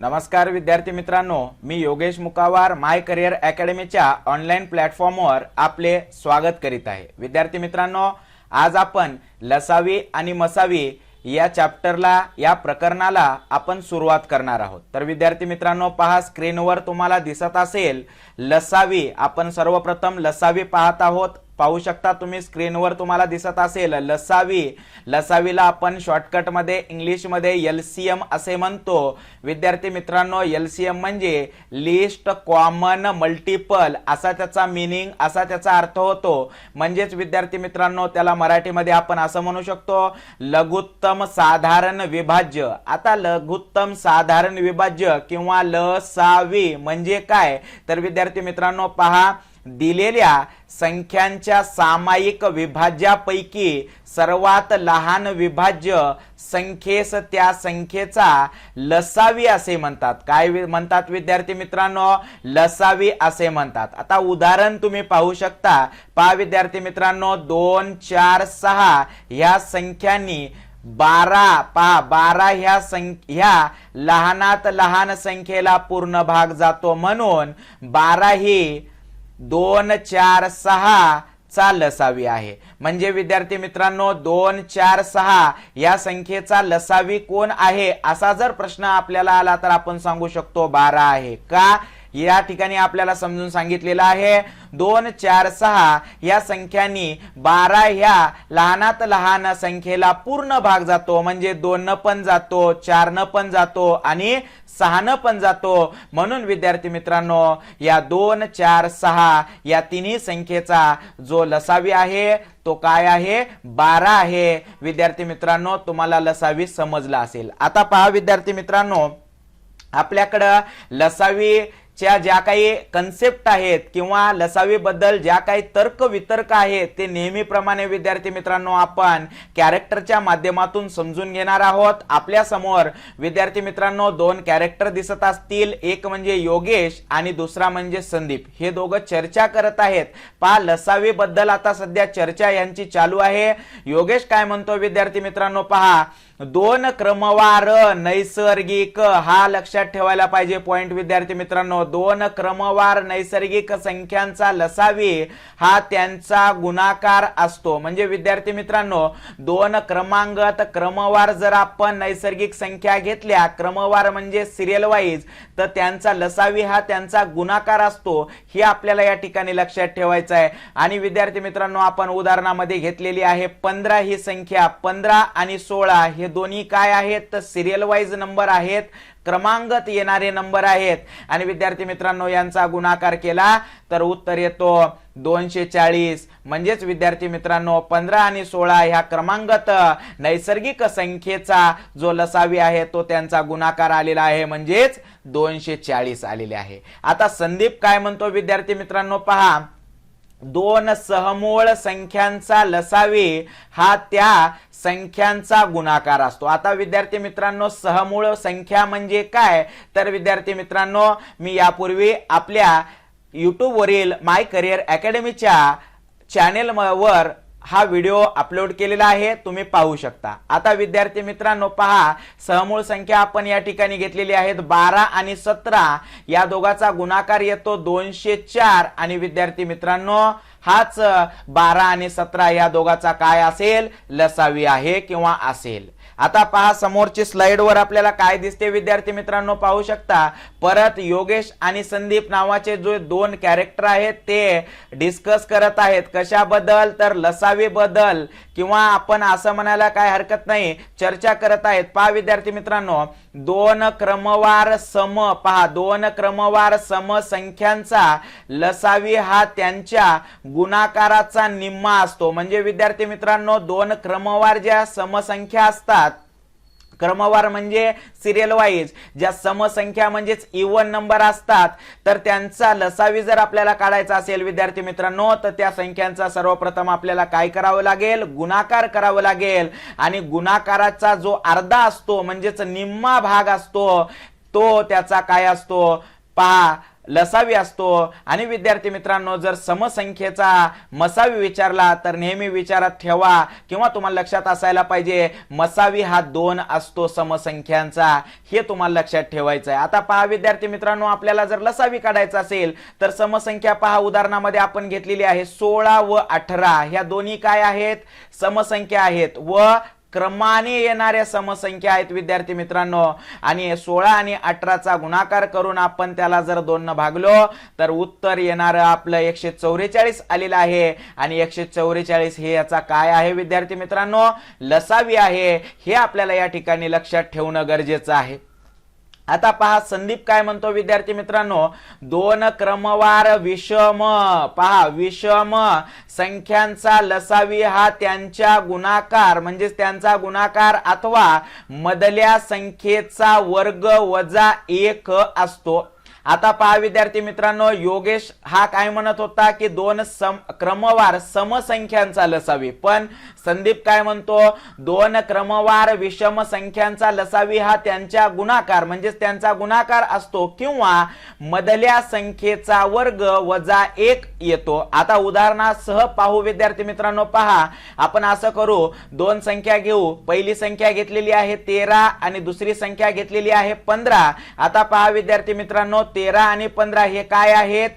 नमस्कार विद्यार्थी मित्रांनो मी योगेश मुकावार माय करिअर अकॅडमीच्या ऑनलाईन प्लॅटफॉर्मवर आपले स्वागत करीत आहे. विद्यार्थी मित्रांनो आज आपण लसावी आणि मसावी या चॅप्टरला या प्रकरणाला आपण सुरुवात करणार आहोत. तर विद्यार्थी मित्रांनो पहा स्क्रीनवर तुम्हाला दिसत असेल लसावी आपण सर्वप्रथम लसावी पाहत आहोत. पाहू शकता तुम्ही स्क्रीनवर तुम्हाला दिसत असेल लसावी. लसावीला आपण शॉर्टकटमध्ये इंग्लिशमध्ये एल सी एम असे म्हणतो. विद्यार्थी मित्रांनो एल सी एम म्हणजे लिस्ट कॉमन मल्टिपल असा त्याचा मिनिंग असा त्याचा अर्थ होतो. म्हणजेच विद्यार्थी मित्रांनो त्याला मराठीमध्ये आपण असं म्हणू शकतो लघुत्तम साधारण विभाज्य. आता लघुत्तम साधारण विभाज्य किंवा लसावी म्हणजे काय? तर विद्यार्थी मित्रांनो पहा. दिलेल्या संख्यांच्या सामायिक विभाज्यापैकी सर्वात लहान विभाज्य संख्येस त्या संख्येचा लसावी असे म्हणतात. काय म्हणतात विद्यार्थी मित्रांनो? लसावी असे म्हणतात. आता उदाहरण तुम्ही पाहू शकता. पहा विद्यार्थी मित्रांनो दोन चार सहा ह्या संख्यांनी बारा पहा बारा ह्या संख्या ह्या लहानात लहान संख्येला पूर्ण भाग जातो. म्हणून बारा ही दोन चार सहा चा लसावी आहे. म्हणजे विद्यार्थी मित्रांनो दोन चार सहा या संख्येचा लसावी कोण आहे? असा जर प्रश्न आपल्याला आला तर आपण सांगू शकतो बारा आहे. का? या ठिकाणी आपल्याला समजून सांगितलेलं आहे. दोन चार सहा या संख्यांनी बारा ह्या लहानात लहान संख्येला पूर्ण भाग जातो. म्हणजे दोन पण जातो चार न पण जातो आणि सहा पण जातो. म्हणून विद्यार्थी मित्रांनो या दोन चार सहा या तिन्ही संख्येचा जो लसावी आहे तो काय आहे? बारा आहे. विद्यार्थी मित्रांनो तुम्हाला लसावी समजला असेल. आता पहा विद्यार्थी मित्रांनो आपल्याकडं लसावी च्या ज्या काही कन्सेप्ट आहेत किंवा लसावीबद्दल ज्या काही तर्क वितर्क आहेत ते नेहमीप्रमाणे विद्यार्थी मित्रांनो आपण कॅरेक्टरच्या माध्यमातून समजून घेणार आहोत. आपल्यासमोर विद्यार्थी मित्रांनो दोन कॅरेक्टर दिसत असतील. एक म्हणजे योगेश आणि दुसरा म्हणजे संदीप. हे दोघं चर्चा करत आहेत. पहा लसावीबद्दल आता सध्या चर्चा यांची चालू आहे. योगेश काय म्हणतो विद्यार्थी मित्रांनो पहा. दोन क्रमवार नैसर्गिक हा लक्षात ठेवायला पाहिजे पॉइंट विद्यार्थी मित्रांनो. दोन क्रमवार नैसर्गिक संख्यांचा लसावी हा त्यांचा गुणाकार असतो. म्हणजे विद्यार्थी मित्रांनो दोन क्रमांगत क्रमवार जर आपण नैसर्गिक संख्या घेतल्या क्रमवार म्हणजे सिरियल वाईज तर त्यांचा लसावी हा त्यांचा गुणाकार असतो. हे आपल्याला या ठिकाणी लक्षात ठेवायचं आहे. आणि विद्यार्थी मित्रांनो आपण उदाहरणामध्ये घेतलेली आहे पंधरा ही संख्या पंधरा आणि सोळा हे दोन्ही काय आहेत? तर सिरियल वाईज नंबर आहेत. क्रमांगत येणारे नंबर आहेत. आणि विद्यार्थी मित्रांनो यांचा गुणाकार केला तर उत्तर येतो दोनशे चाळीस. म्हणजेच विद्यार्थी मित्रांनो पंधरा आणि सोळा ह्या क्रमांगत नैसर्गिक संख्येचा जो लसावी आहे तो त्यांचा गुणाकार आलेला आहे. म्हणजेच दोनशे चाळीस आलेले आहे. आता संदीप काय म्हणतो विद्यार्थी मित्रांनो पहा. दोन सहमूळ संख्यांचा लसावी हा त्या संख्यांचा गुणाकार असतो. आता विद्यार्थी मित्रांनो सहमूळ संख्या म्हणजे काय? तर विद्यार्थी मित्रांनो मी यापूर्वी आपल्या YouTube माय करिअर अकॅडमीच्या चॅनेलवर हा व्हिडिओ अपलोड केलेला आहे तुम्ही पाहू शकता. आता विद्यार्थी मित्रांनो पहा सहमूळ संख्या आपण या ठिकाणी घेतलेली आहेत बारा आणि सतरा. या दोघाचा गुणाकार येतो दोनशे चार. आणि विद्यार्थी मित्रांनो हाच बारा आणि सतरा या दोघाचा काय असेल? लसावी आहे किंवा असेल. आता पहा समोरची स्लाइडवर आपल्याला काय दिसते? विद्यार्थी मित्रांनो पाहू शकता. परत योगेश आणि संदीप नावाचे जो दोन कॅरेक्टर आहेत ते डिस्कस करत आहेत. कशाबद्दल? तर लसावी बदल किंवा आपण असं म्हणायला काय हरकत नाही. चर्चा करत आहेत. पहा विद्यार्थी मित्रांनो दोन क्रमवार सम पहा दोन क्रमवार सम संख्यांचा लसावी हा त्यांच्या गुणाकाराचा निम्मा असतो. म्हणजे विद्यार्थी मित्रांनो दोन क्रमवार ज्या समसंख्या असतात क्रमवार म्हणजे सिरियल वाईज ज्या समसंख्या म्हणजेच इवन नंबर असतात तर त्यांचा लसावी जर आपल्याला काढायचा असेल विद्यार्थी मित्रांनो तर त्या संख्यांचा सर्वप्रथम आपल्याला काय करावं लागेल? गुणाकार करावं लागेल. आणि गुणाकाराचा जो अर्धा असतो म्हणजेच निम्मा भाग असतो तो त्याचा काय असतो? पहा लसावी असतो. आणि विद्यार्थी मित्रांनो जर समसंख्येचा मसावी विचारला तर नेहमी विचारात ठेवा किंवा तुम्हाला लक्षात असायला पाहिजे मसावी हा दोन असतो समसंख्यांचा. हे तुम्हाला लक्षात ठेवायचं आहे आता पहा विद्यार्थी मित्रांनो आपल्याला जर लसावी काढायचा असेल तर समसंख्या पहा उदाहरणामध्ये आपण घेतलेली आहे सोळा व अठरा. ह्या दोन्ही काय आहेत? समसंख्या आहेत. व क्रमाने येणाऱ्या समसंख्या आहेत विद्यार्थी मित्रांनो. आणि सोळा आणि अठराचा गुणाकार करून आपण त्याला जर दोन भागलो तर उत्तर येणारं आपलं एकशे चौवेचाळीस आलेलं आहे. आणि एकशे चौवेचाळीस हे याचा काय आहे विद्यार्थी मित्रांनो? लसावी आहे. हे आपल्याला या ठिकाणी लक्षात ठेवणं गरजेचं आहे. आता पहा संदीप काय म्हणतो विद्यार्थी मित्रांनो? दोन क्रमवार विषम. पहा विषम संख्यांचा लसावी हा त्यांच्या गुणाकार म्हणजेच त्यांचा गुणाकार अथवा मधल्या संख्येचा वर्ग वजा एक असतो. आता पहा विद्यार्थी मित्रांनो योगेश हा काय म्हणत होता की दोन सम क्रमवार समसंख्यांचा लसावी. पण संदीप काय म्हणतो दोन क्रमवार विषम संख्यांचा लसावी हा त्यांच्या गुणाकार म्हणजेच त्यांचा गुणाकार असतो किंवा मधल्या संख्येचा वर्ग वजा एक येतो. आता उदाहरणासह पाहू विद्यार्थी मित्रांनो पहा. आपण असं करू दोन संख्या घेऊ. पहिली संख्या घेतलेली आहे तेरा आणि दुसरी संख्या घेतलेली आहे पंधरा. आता पहा विद्यार्थी मित्रांनो तेरा आणि पंधरा हे काय आहेत?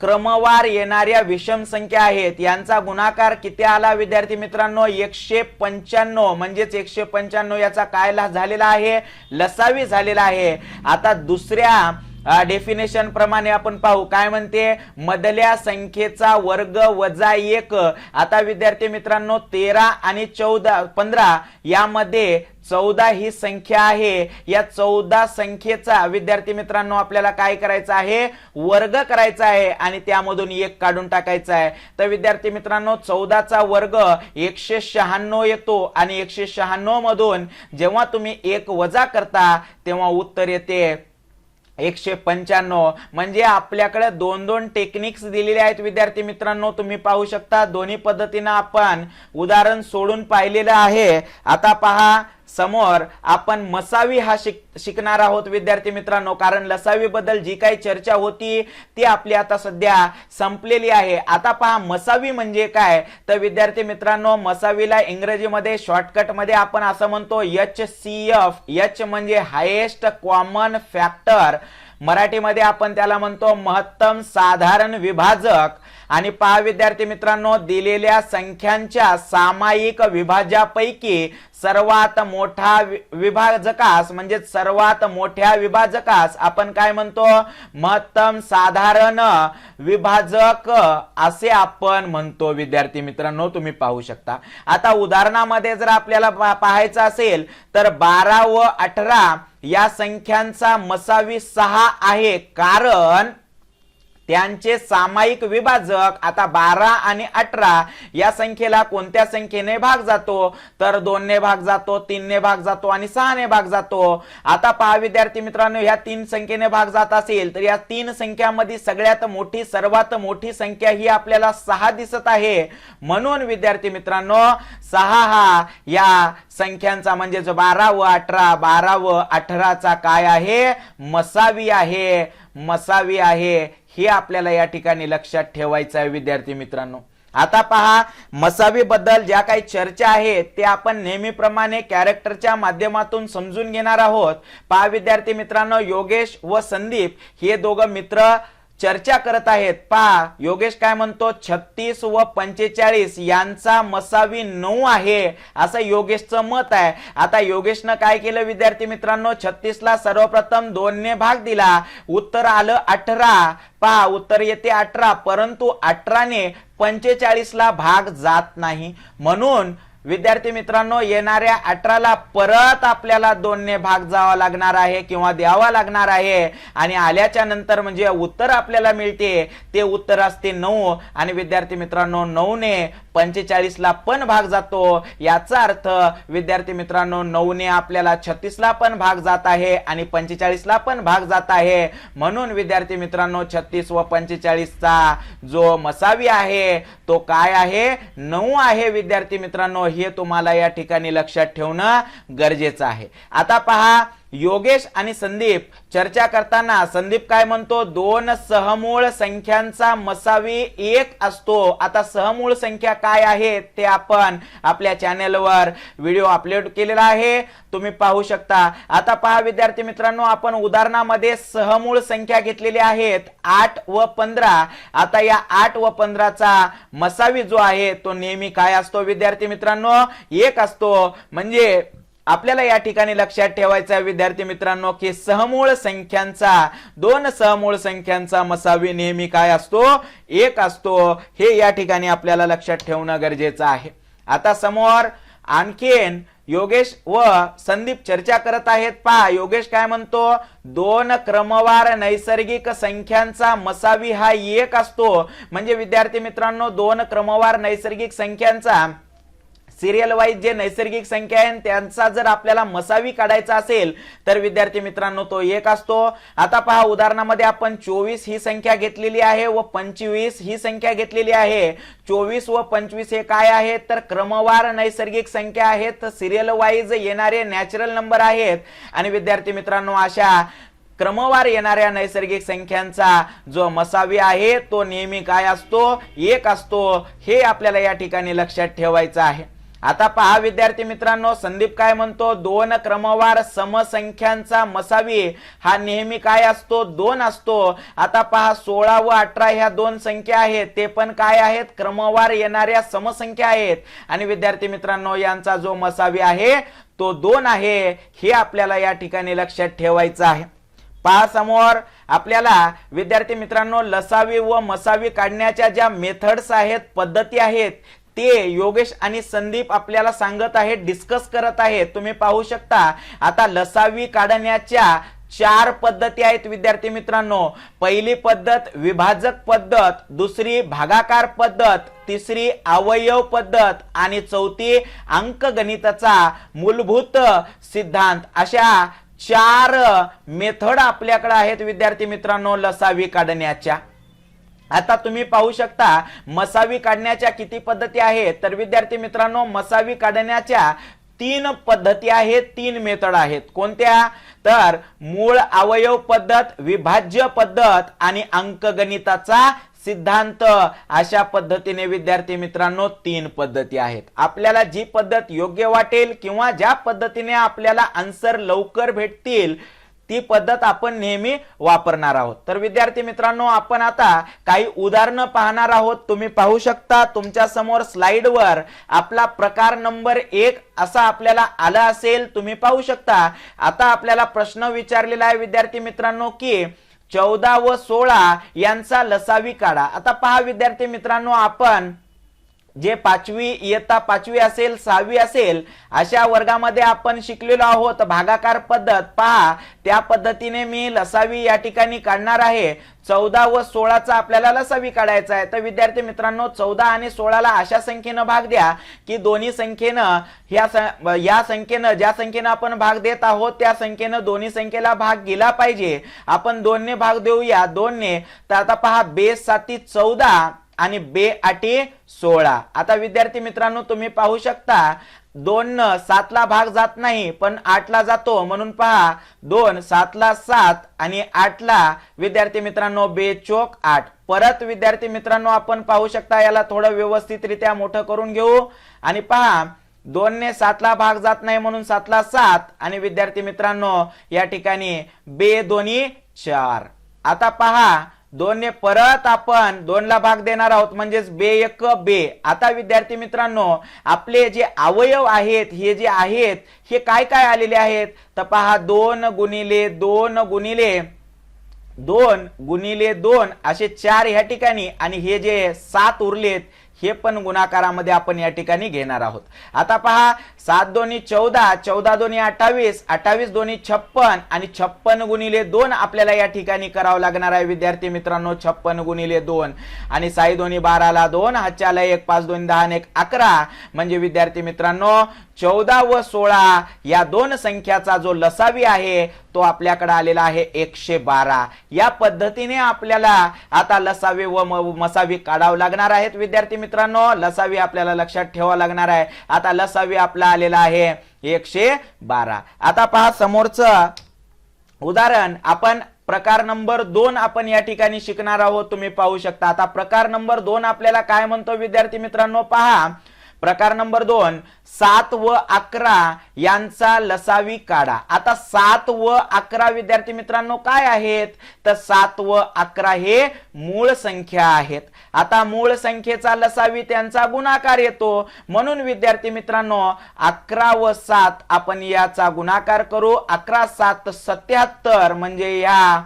क्रमवार येणाऱ्या विषम संख्या आहेत. यांचा गुणाकार किती आला? विद्यार्थी मित्रांनो एकशे पंच्याण्णव. म्हणजेच एकशे पंच्याण्णव याचा काय झालेला आहे? लसावी झालेला आहे. आता दुसऱ्या डेफिनेशन प्रमाणे आपण पाहू. काय म्हणते? मधल्या संख्येचा वर्ग वजा एक. आता विद्यार्थी मित्रांनो तेरा आणि चौदा पंधरा यामध्ये चौदा ही संख्या आहे. या चौदा संख्येचा विद्यार्थी मित्रांनो आपल्याला काय करायचं आहे? वर्ग करायचा आहे आणि त्यामधून एक काढून टाकायचा आहे. तर विद्यार्थी मित्रांनो चौदाचा वर्ग एकशे शहाण्णव येतो आणि एकशे शहाण्णव मधून जेव्हा तुम्ही एक वजा करता तेव्हा उत्तर येते. एकशे पंच्याण्णव. म्हणजे आपल्याकडे दोन दोन टेक्निक्स दिलेले आहेत विद्यार्थी मित्रांनो तुम्ही पाहू शकता. दोन्ही पद्धतीनं आपण उदाहरण सोडून पाहिलेलं आहे. आता पहा समोर आपण मसावी हा शिक शिकणार आहोत विद्यार्थी मित्रांनो. कारण लसावी बद्दल जी काही चर्चा होती ती आपली आता सध्या संपलेली आहे. आता पहा मसावी म्हणजे काय? तर विद्यार्थी मित्रांनो मसावीला इंग्रजीमध्ये शॉर्टकटमध्ये आपण असं म्हणतो एच सी एफ एच म्हणजे हायेस्ट कॉमन फॅक्टर मराठीमध्ये आपण त्याला म्हणतो महत्तम साधारण विभाजक. आणि पहा विद्यार्थी मित्रांनो दिलेल्या संख्यांच्या सामायिक विभाज्यापैकी सर्वात मोठा विभाजकास म्हणजे सर्वात मोठ्या विभाजकास आपण काय म्हणतो? महत्तम साधारण विभाजक असे आपण म्हणतो विद्यार्थी मित्रांनो तुम्ही पाहू शकता. आता उदाहरणामध्ये जर आपल्याला पाहायचं असेल तर बारा व अठरा या संख्यांचा मसावी सहा आहे. कारण त्यांचे सामायिक विभाजक आता बारा आणि अठरा या संख्येला कोणत्या संख्येने भाग जातो? तर दोनने भाग जातो तीनने भाग जातो आणि सहाने भाग जातो. आता पहा विद्यार्थी मित्रांनो ह्या तीन संख्येने भाग जात असेल तर या तीन संख्यामध्ये सगळ्यात मोठी सर्वात मोठी संख्या ही आपल्याला सहा दिसत आहे. म्हणून विद्यार्थी मित्रांनो सहा हा या संख्यांचा म्हणजे जो बारा व अठरा बारा व अठराचा काय आहे? मसावी आहे. मसावी आहे हे आपल्याला या ठिकाणी लक्षात ठेवायचं आहे विद्यार्थी मित्रांनो. आता पहा मसावी बद्दल ज्या काही चर्चा आहेत ते आपण नेहमीप्रमाणे कॅरेक्टरच्या माध्यमातून समजून घेणार आहोत. पहा विद्यार्थी मित्रांनो योगेश व संदीप हे दोघं मित्र चर्चा करत आहेत. पहा योगेश काय म्हणतो? छत्तीस व पंचेचाळीस यांचा मसावी नऊ आहे असं योगेशचं मत आहे. आता योगेशनं काय केलं विद्यार्थी मित्रांनो? छत्तीसला सर्वप्रथम दोनने भाग दिला. उत्तर आलं अठरा. पहा उत्तर येते अठरा परंतु अठराने पंचेचाळीसला भाग जात नाही. म्हणून विद्यार्थी मित्रांनो येणाऱ्या अठराला परत आपल्याला दोनने भाग जावा लागणार आहे किंवा द्यावा लागणार आहे. आणि आल्याच्यानंतर म्हणजे उत्तर आपल्याला मिळते. ते उत्तर असते नऊ. आणि विद्यार्थी मित्रांनो नऊने पंचेचाळीसला पण भाग जातो. याचा अर्थ विद्यार्थी मित्रांनो नऊने आपल्याला छत्तीसला पण भाग जात आहे आणि पंचेचाळीसला पण भाग जात आहे. म्हणून विद्यार्थी मित्रांनो छत्तीस व पंचेचाळीसचा जो मसावी आहे तो काय आहे? नऊ आहे विद्यार्थी मित्रांनो. हे तुम्हाला या ठिकाणी लक्षात ठेवणं गरजेचं आहे. आता पहा योगेश आणि संदीप चर्चा करताना संदीप काय म्हणतो? दोन सहमूळ संख्यांचा मसावी एक असतो. आता सहमूळ संख्या काय आहे? ते आपण आपल्या चॅनेलवर व्हिडिओ अपलोड केलेला आहे. तुम्ही पाहू शकता. आता पहा विद्यार्थी मित्रांनो आपण उदाहरणामध्ये सहमूळ संख्या घेतलेली आहेत. आठ व पंधरा. आता या आठ व पंधराचा मसावी जो आहे तो नेहमी काय असतो विद्यार्थी मित्रांनो? एक असतो. म्हणजे आपल्याला या ठिकाणी लक्षात ठेवायचा विद्यार्थी मित्रांनो की सहमूळ संख्यांचा दोन सहमूळ संख्यांचा मसावी नेहमी काय असतो? एक असतो. हे या ठिकाणी आपल्याला लक्षात ठेवणं गरजेचं आहे. आता समोर आणखीन योगेश व संदीप चर्चा करत आहेत. पहा योगेश काय म्हणतो? दोन क्रमवार नैसर्गिक संख्यांचा मसावी हा एक असतो. म्हणजे विद्यार्थी मित्रांनो दोन क्रमवार नैसर्गिक संख्यांचा सिरियल वाईज जे नैसर्गिक संख्या आहे त्यांचा जर आपल्याला मसावी काढायचा असेल तर विद्यार्थी मित्रांनो तो एक असतो. आता पहा उदाहरणामध्ये आपण चोवीस ही संख्या घेतलेली आहे व पंचवीस ही संख्या घेतलेली आहे. चोवीस व पंचवीस हे काय आहेत तर क्रमवार नैसर्गिक संख्या आहेत सिरियल वाईज येणारे नॅचरल नंबर आहेत. आणि विद्यार्थी मित्रांनो अशा क्रमवार येणाऱ्या नैसर्गिक संख्यांचा जो मसावी आहे तो नेहमी काय असतो? एक असतो. हे आपल्याला या ठिकाणी लक्षात ठेवायचं आहे. आता पहा विद्यार्थी मित्रांनो संदीप काय म्हणतो? दोन क्रमवार समसंख्यांचा मसावी हा नेहमी काय असतो? दोन असतो. आता पहा सोळा व अठरा ह्या दोन संख्या आहेत. ते पण काय आहेत? क्रमवार येणाऱ्या समसंख्या आहेत. आणि विद्यार्थी मित्रांनो यांचा जो मसावी आहे तो दोन आहे. हे आपल्याला या ठिकाणी लक्षात ठेवायचं आहे. पहा समोर आपल्याला विद्यार्थी मित्रांनो लसावी व मसावी काढण्याच्या ज्या मेथड्स आहेत पद्धती आहेत ते योगेश आणि संदीप आपल्याला सांगत आहेत डिस्कस करत आहेत. तुम्ही पाहू शकता आता लसावी काढण्याच्या चार पद्धती आहेत विद्यार्थी मित्रांनो. पहिली पद्धत विभाजक पद्धत दुसरी भागाकार पद्धत तिसरी अवयव पद्धत आणि चौथी अंकगणिताचा मूलभूत सिद्धांत. अशा चार मेथड आपल्याकडे आहेत विद्यार्थी मित्रांनो लसावी काढण्याच्या. आता तुम्ही पाहू शकता मसावी काढण्याच्या किती पद्धती आहेत? तर विद्यार्थी मित्रांनो मसावी काढण्याच्या तीन पद्धती आहेत तीन मेथड आहेत. कोणत्या? तर मूळ अवयव पद्धत विभाज्य पद्धत आणि अंकगणिताचा सिद्धांत. अशा पद्धतीने विद्यार्थी मित्रांनो तीन पद्धती आहेत. आपल्याला जी पद्धत योग्य वाटेल किंवा ज्या पद्धतीने आपल्याला आन्सर लवकर भेटतील ती पद्धत आपण नेहमी वापरणार आहोत. तर विद्यार्थी मित्रांनो आपण आता काही उदाहरणं पाहणार आहोत. तुम्ही पाहू शकता तुमच्यासमोर स्लाइडवर आपला प्रकार नंबर एक असा आपल्याला आला असेल. तुम्ही पाहू शकता आता आपल्याला प्रश्न विचारलेला आहे विद्यार्थी मित्रांनो की चौदा व सोळा यांचा लसावी काढा. आता पहा विद्यार्थी मित्रांनो आपण जे पाचवी इयत्ता पाचवी असेल सहावी असेल अशा वर्गामध्ये आपण शिकलेलो आहोत. भागाकार पद्धत पहा त्या पद्धतीने मी लसावी या ठिकाणी काढणार आहे. चौदा व सोळाचा आपल्याला लसावी काढायचा आहे. तर विद्यार्थी मित्रांनो चौदा आणि सोळाला अशा संख्येनं भाग द्या की दोन्ही संख्येनं ह्या या संख्येनं ज्या संख्येनं आपण भाग देत आहोत त्या संख्येनं दोन्ही संख्येला भाग गेला पाहिजे. आपण दोनने भाग देऊया दोनने. तर आता पहा बेस साती चौदा आणि बे आटी सोळा. आता विद्यार्थी मित्रांनो तुम्ही पाहू शकता दोन सातला भाग जात नाही पण आठला जातो. म्हणून पहा दोन सातला सात आणि आठला विद्यार्थी मित्रांनो बे चोक आठ. परत विद्यार्थी मित्रांनो आपण पाहू शकता याला थोडं व्यवस्थितरित्या मोठं करून घेऊ. आणि पहा दोनने सातला भाग जात नाही म्हणून सातला सात आणि विद्यार्थी मित्रांनो या ठिकाणी बे दोन्ही चार. आता पहा दोनने परत आपण दोनला भाग देणार आहोत म्हणजेच बे एक बे. आता विद्यार्थी मित्रांनो आपले जे अवयव आहेत हे जे आहेत हे काय काय आलेले आहेत? तर पहा दोन गुणिले दोन गुणिले दोन गुणिले दोन असे चार ह्या ठिकाणी आणि हे जे सात उरलेत हे पण गुणाकारामध्ये आपण या ठिकाणी घेणार आहोत. आता पहा सात दोन्ही चौदा चौदा दोन्ही अठ्ठावीस अठ्ठावीस दोन्ही छप्पन आणि छप्पन गुणिले दोन आपल्याला या ठिकाणी करावं लागणार आहे. विद्यार्थी मित्रांनो छप्पन गुणिले दोन आणि साई दोन्ही बाराला दोन हातच्याला एक पाच दोन दहा आणि एक अकरा. म्हणजे विद्यार्थी मित्रांनो चौदा व सोळा या दोन संख्याचा जो लसावी आहे तो आपल्याकडे आलेला आहे एकशे बारा. या पद्धतीने आपल्याला आता लसावी व मसावी काढावं लागणार आहेत. विद्यार्थी मित्रांनो लसावी आपल्याला लक्षात ठेवावं लागणार आहे. आता लसावी आपला आलेला आहे एकशे बारा. आता पहा समोरचं उदाहरण. आपण प्रकार नंबर दोन आपण या ठिकाणी शिकणार आहोत. तुम्ही पाहू शकता. आता प्रकार नंबर दोन आपल्याला काय म्हणतो विद्यार्थी मित्रांनो? पहा. प्रकार नंबर दोन सात व अकरा यांचा लसावी काढा. आता सात व अकरा विद्यार्थी मित्रांनो काय आहेत? तर सात व अकरा हे मूळ संख्या आहेत. आता मूळ संख्येचा लसावी त्यांचा गुणाकार येतो. म्हणून विद्यार्थी मित्रांनो अकरा व सात आपण याचा गुणाकार करू. अकरा सात सत्याहत्तर म्हणजे या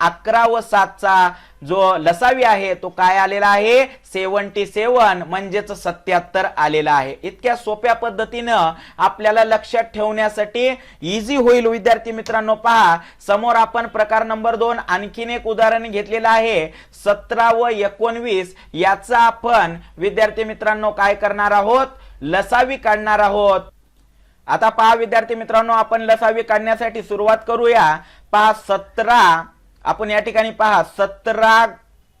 अकरा व सातचा जो लसावी आहे तो काय आलेला आहे? सेवन्टी सेवन म्हणजेच सत्याहत्तर आलेला आहे. इतक्या सोप्या पद्धतीनं आपल्याला लक्षात ठेवण्यासाठी इझी होईल. विद्यार्थी मित्रांनो पहा समोर आपण प्रकार नंबर दोन आणखीन एक उदाहरण घेतलेलं आहे. सतरा व एकोणवीस याचा आपण विद्यार्थी मित्रांनो काय करणार आहोत? लसावी काढणार आहोत. आता पहा विद्यार्थी मित्रांनो आपण लसावी काढण्यासाठी सुरुवात करूया. पहा सतरा आपण या ठिकाणी पहा सतरा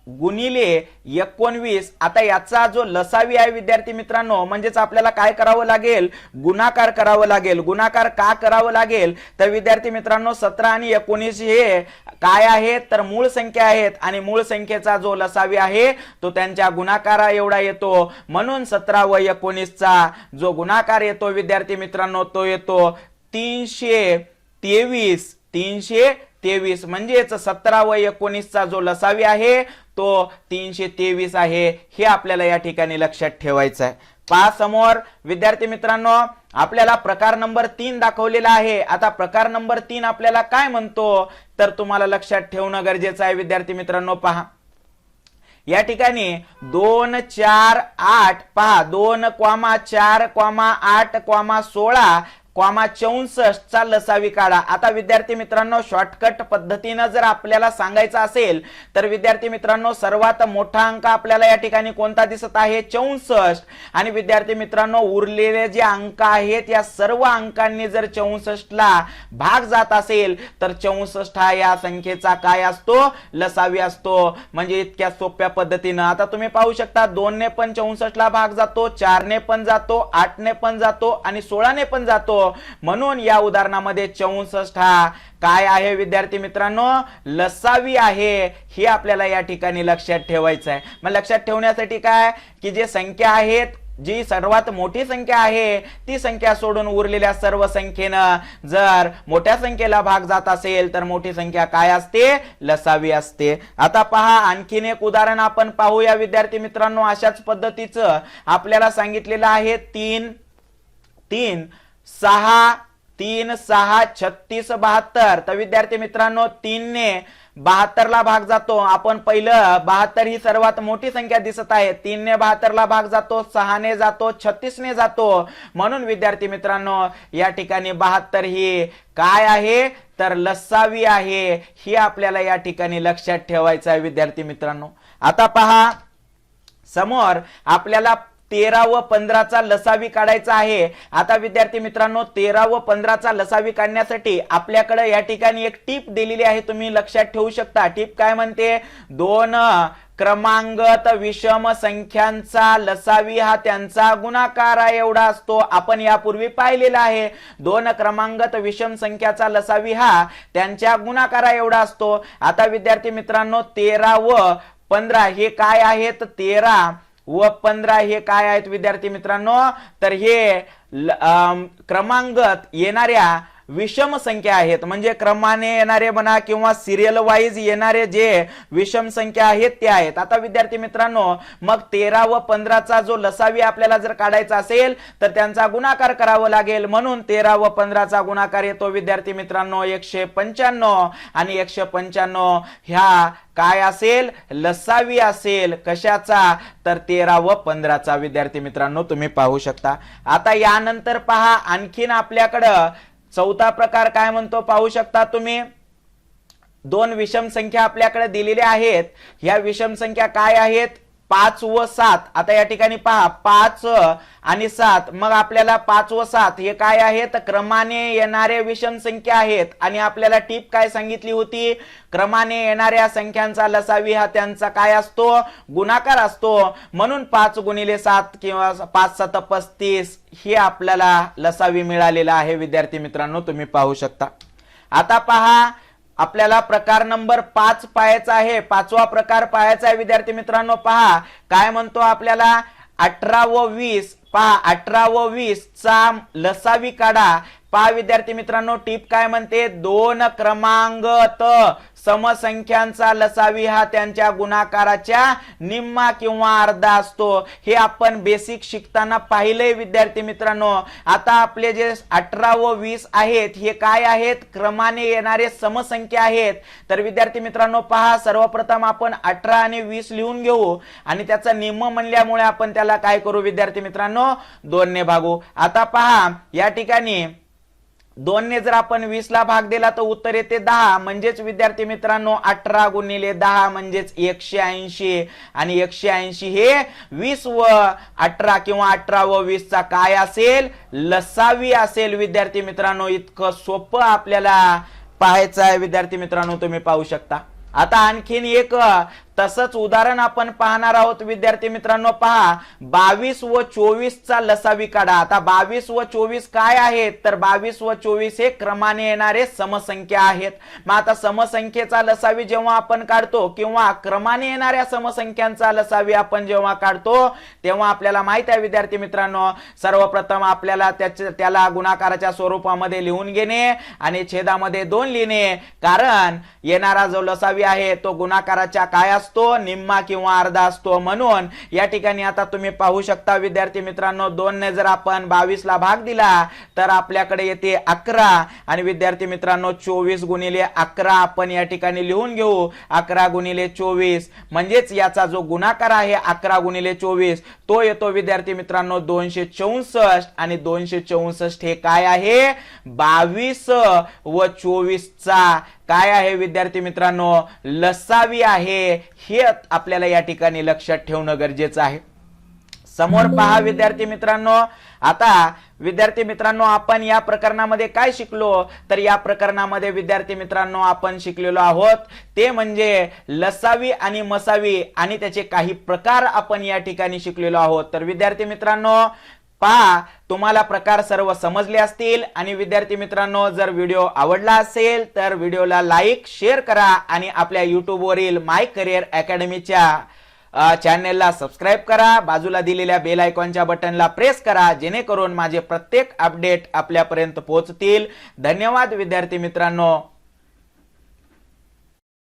गुणिले एकोणवीस. आता याचा जो लसावी आहे विद्यार्थी मित्रांनो म्हणजेच आपल्याला काय करावं लागेल? गुणाकार करावं लागेल. गुणाकार का करावं लागेल? तर विद्यार्थी मित्रांनो सतरा आणि एकोणीस हे काय आहेत? तर मूळ संख्या आहेत. आणि मूळ संख्येचा जो लसावी आहे तो त्यांच्या गुणाकारा एवढा येतो. म्हणून सतरा व एकोणीसचा जो गुणाकार येतो विद्यार्थी मित्रांनो तो येतो तीनशे तेवीस. तीनशे तेवीस म्हणजेच सतरा व एकोणीसचा जो लसावी आहे तो तीनशे तेवीस आहे. हे आपल्याला या ठिकाणी लक्षात ठेवायचं आहे. पहा समोर विद्यार्थी मित्रांनो आपल्याला प्रकार नंबर तीन दाखवलेला आहे. आता प्रकार नंबर तीन आपल्याला काय म्हणतो? तर तुम्हाला लक्षात ठेवणं गरजेचं आहे विद्यार्थी मित्रांनो पहा. या ठिकाणी दोन चार आठ पहा दोन क्वामा चार क्वामा आठ क्वामा सोळा कॉमा चौसष्ट चा लसावी काढा. आता विद्यार्थी मित्रांनो शॉर्टकट पद्धतीनं जर आपल्याला सांगायचं असेल तर विद्यार्थी मित्रांनो सर्वात मोठा अंक आपल्याला या ठिकाणी कोणता दिसत आहे? चौसष्ट. आणि विद्यार्थी मित्रांनो उरलेले जे अंक आहेत या सर्व अंकांनी जर चौसष्ट ला भाग जात असेल तर चौसष्ट हा या संख्येचा काय असतो? लसावी असतो. म्हणजे इतक्या सोप्या पद्धतीनं. आता तुम्ही पाहू शकता दोन ने पण चौसष्ट ला भाग जातो चारने पण जातो आठने पण जातो आणि सोळाने पण जातो. म्हणून या उदाहरणामध्ये चौसष्ट हा काय आहे विद्यार्थी मित्रांनो? लसावी आहे. हे आपल्याला या ठिकाणी लक्षात ठेवायचं आहे. मग लक्षात ठेवण्यासाठी काय? की जे संख्या आहेत जी सर्वात मोठी संख्या आहे ती संख्या सोडून उरलेल्या सर्व संख्येनं जर मोठ्या संख्येला भाग जात असेल तर मोठी संख्या काय असते? लसावी असते. आता पहा आणखीन एक उदाहरण आपण पाहूया विद्यार्थी मित्रांनो. अशाच पद्धतीचं आपल्याला सांगितलेलं आहे. तीन तीन सहा तीन सहा छत्तीस बहात्तर. तर विद्यार्थी मित्रांनो तीनने बहात्तरला भाग जातो. आपण पहिलं बहात्तर ही सर्वात मोठी संख्या दिसत आहे. तीनने बहात्तरला भाग जातो सहाने जातो छत्तीसने जातो. म्हणून विद्यार्थी मित्रांनो या ठिकाणी बहात्तर ही काय आहे? तर लसावी आहे. ही आपल्याला या ठिकाणी लक्षात ठेवायचं आहे विद्यार्थी मित्रांनो. आता पहा समोर आपल्याला तेरा व पंधराचा लसावी काढायचा आहे. आता विद्यार्थी मित्रांनो तेरा व पंधराचा लसावी काढण्यासाठी आपल्याकडे या ठिकाणी एक टीप दिलेली आहे. तुम्ही लक्षात ठेवू शकता. टीप काय म्हणते? दोन क्रमांगत विषम संख्यांचा लसावी हा त्यांचा गुणाकार एवढा असतो. आपण यापूर्वी पाहिलेला आहे. दोन क्रमांगत विषम संख्याचा लसावी हा त्यांच्या गुणाकारा एवढा असतो. आता विद्यार्थी मित्रांनो तेरा व पंधरा हे काय आहेत? तेरा व पंधरा हे काय आहेत विद्यार्थी मित्रांनो? तर हे क्रमांकात येणाऱ्या विषम संख्या आहेत. म्हणजे क्रमाने येणारे म्हणा किंवा सिरियल वाईज येणारे जे विषम संख्या आहेत ते आहेत. आता विद्यार्थी मित्रांनो मग तेरा व पंधराचा जो लसावी आपल्याला जर काढायचा असेल तर त्यांचा गुणाकार करावा लागेल. म्हणून तेरा व पंधराचा गुणाकार येतो विद्यार्थी मित्रांनो एकशे पंच्याण्णव. आणि एकशे पंच्याण्णव ह्या काय असेल? लसावी असेल. कशाचा? तर तेरा व पंधराचा. विद्यार्थी मित्रांनो तुम्ही पाहू शकता. आता यानंतर पहा आणखीन आपल्याकडं चौथा प्रकार काय म्हणतो पाहू शकता तुम्ही? दोन विषम संख्या आपल्याकडे दिलेल्या आहेत. ह्या विषम संख्या काय आहेत? पाच व सात. आता या ठिकाणी पहा पाच आणि सात. मग आपल्याला पाच व सात हे काय आहेत? क्रमाने येणारे विषम संख्या आहेत. आणि आपल्याला टीप काय सांगितली होती? क्रमाने येणाऱ्या संख्यांचा लसावी हा त्यांचा काय असतो? गुणाकार असतो. म्हणून पाच गुणिले सात किंवा पाच सात पस्तीस हे आपल्याला लसावी मिळालेला आहे. विद्यार्थी मित्रांनो तुम्ही पाहू शकता. आता पहा आपल्याला प्रकार नंबर पाच पाहायचा आहे. पाचवा प्रकार पाहायचा आहे विद्यार्थी मित्रांनो पहा. काय म्हणतो आपल्याला? अठरा व वीस. पहा अठरा व वीस चा लसावी काढा. पहा विद्यार्थी मित्रांनो टीप काय म्हणते? दोन क्रमांक समसंख्यांचा लसावी हा त्यांच्या गुणाकाराच्या निम्मा किंवा अर्धा असतो. हे आपण बेसिक शिकताना पाहिलंय विद्यार्थी मित्रांनो. आता आपले जे अठरा व वीस आहेत हे काय आहेत? क्रमाने येणारे समसंख्या आहेत. तर विद्यार्थी मित्रांनो पहा सर्वप्रथम आपण अठरा आणि वीस लिहून घेऊ. आणि त्याचा निम्म म्हणल्यामुळे आपण त्याला काय करू विद्यार्थी मित्रांनो? दोनने भागू. आता पहा या ठिकाणी दोनने जर आपण वीस ला भाग दिला तर उत्तर येते दहा. म्हणजेच विद्यार्थी मित्रांनो अठरा गुणिले दहा म्हणजेच एकशे ऐंशी. आणि एकशे ऐंशी हे वीस व अठरा किंवा अठरा व वीस चा काय असेल? लसावी असेल. विद्यार्थी मित्रांनो इतकं सोपं आपल्याला पाहायचं आहे. विद्यार्थी मित्रांनो तुम्ही पाहू शकता. आता आणखीन एक तसंच उदाहरण आपण पाहणार आहोत विद्यार्थी मित्रांनो पहा बावीस व चोवीसचा लसावी काढा आता बावीस व चोवीस काय आहेत? तर बावीस व चोवीस हे क्रमाने येणारे समसंख्या आहेत. मग आता समसंख्येचा लसावी जेव्हा आपण काढतो किंवा क्रमाने येणाऱ्या समसंख्यांचा लसावी आपण जेव्हा काढतो तेव्हा आपल्याला माहीत आहे विद्यार्थी मित्रांनो सर्वप्रथम आपल्याला त्याच्या त्याला गुणाकाराच्या स्वरूपामध्ये लिहून घेणे आणि छेदामध्ये दोन लिहिणे. कारण येणारा जो लसावी आहे तो गुणाकाराच्या काय असतो? निम्मा किंवा अर्धा असतो म्हणून या ठिकाणी आता तुम्ही पाहू शकता विद्यार्थी मित्रांनो दोनने जर आपण बावीस ला भाग दिला तर आपल्याकडे येते अकरा. आणि विद्यार्थी मित्रांनो चोवीस गुणिले अकरा आपण या ठिकाणी लिहून घेऊ. अकरा गुणिले चोवीस म्हणजेच याचा जो गुणाकार आहे अकरा गुणिले चोवीस तो येतो विद्यार्थी मित्रांनो दोनशे चौसष्ट. आणि दोनशे चौसष्ट हे काय आहे? बावीस व चोवीसचा. काय आहे विद्यार्थी मित्रांनो? लसावी आहे. हे आपल्याला या ठिकाणी लक्षात ठेवणं गरजेचं आहे. समोर पहा विद्यार्थी मित्रांनो. आता विद्यार्थी मित्रांनो आपण या प्रकरणामध्ये काय शिकलो? तर या प्रकरणामध्ये विद्यार्थी मित्रांनो आपण शिकलेलो आहोत. ते म्हणजे लसावी आणि मसावी आणि त्याचे काही प्रकार आपण या ठिकाणी शिकलेलो आहोत. तर विद्यार्थी मित्रांनो पहा तुम्हाला प्रकार सर्व समजले असतील. आणि विद्यार्थी मित्रांनो जर व्हिडिओ आवडला असेल तर व्हिडिओला लाईक शेअर करा. आणि आपल्या युट्यूबवरील माय करिअर अकॅडमीच्या चॅनेलला सबस्क्राईब करा. बाजूला दिलेल्या बेल आयकॉनच्या बटनला प्रेस करा जेणेकरून माझे प्रत्येक अपडेट आपल्यापर्यंत पोहोचतील. धन्यवाद विद्यार्थी मित्रांनो.